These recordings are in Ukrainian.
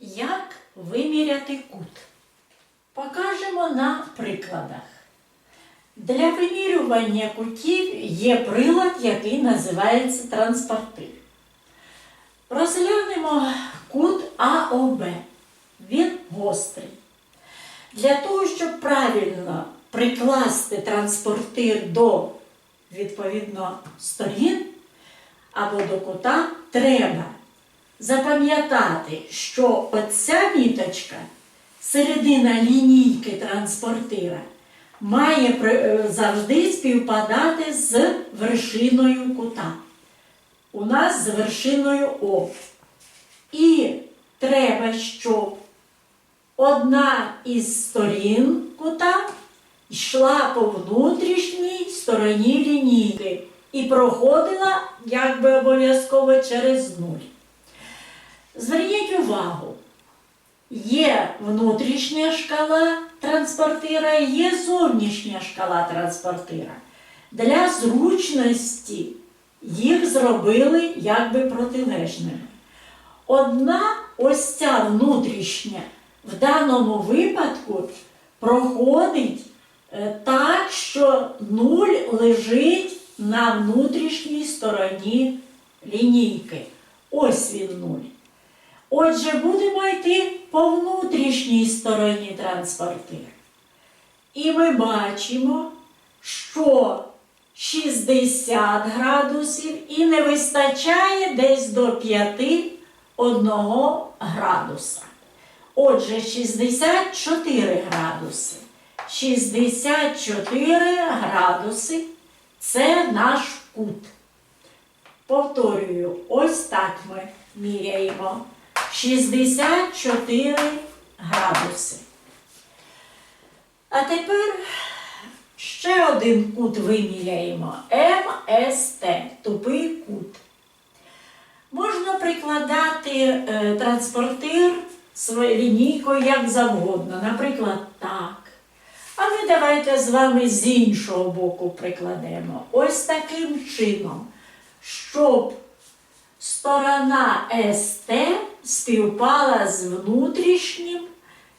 Як виміряти кут? Покажемо на прикладах. Для вимірювання кутів є прилад, який називається транспортир. Розглянемо кут АОБ. Він гострий. Для того, щоб правильно прикласти транспортир до відповідно сторін або до кута, треба запам'ятати, що оця міточка, середина лінійки транспортира, має е, завжди співпадати з вершиною кута. У нас з вершиною О. І треба, щоб одна із сторін кута йшла по внутрішній стороні лінійки і проходила якби обов'язково через нуль. Зверніть увагу, є внутрішня шкала транспортира, є зовнішня шкала транспортира. Для зручності їх зробили якби протилежними. Одна ось ця внутрішня в даному випадку проходить е, так, що нуль лежить на внутрішній стороні лінійки. Ось він нуль. Отже, будемо йти по внутрішній стороні транспортира. І ми бачимо, що 60 градусів і не вистачає десь до 5 одного градуса. Отже, 64 градуси. 64 градуси це наш кут. Повторюю, ось так ми міряємо. 64 градуси. А тепер ще один кут виміряємо. МСТ тупий кут. Можна прикладати е, транспортир своєю лінійкою як завгодно, наприклад, так. А ми давайте з вами з іншого боку прикладемо. Ось таким чином, щоб сторона СТ співпала з внутрішнім,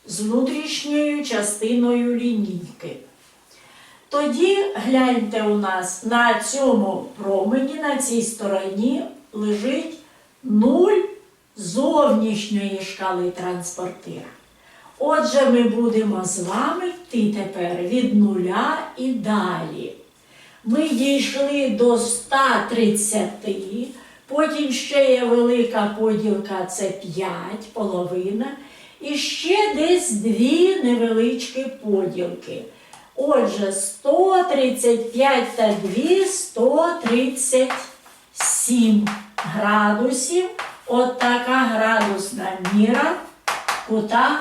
з внутрішньою частиною лінійки. Тоді гляньте у нас на цьому промені, на цій стороні лежить нуль зовнішньої шкали транспортира. Отже, ми будемо з вами йти тепер від нуля і далі. Ми дійшли до 130, потім ще є велика поділка, це 5, половина, і ще десь дві невеличкі поділки. Отже, 135 та 2 137 градусів. От така градусна міра кута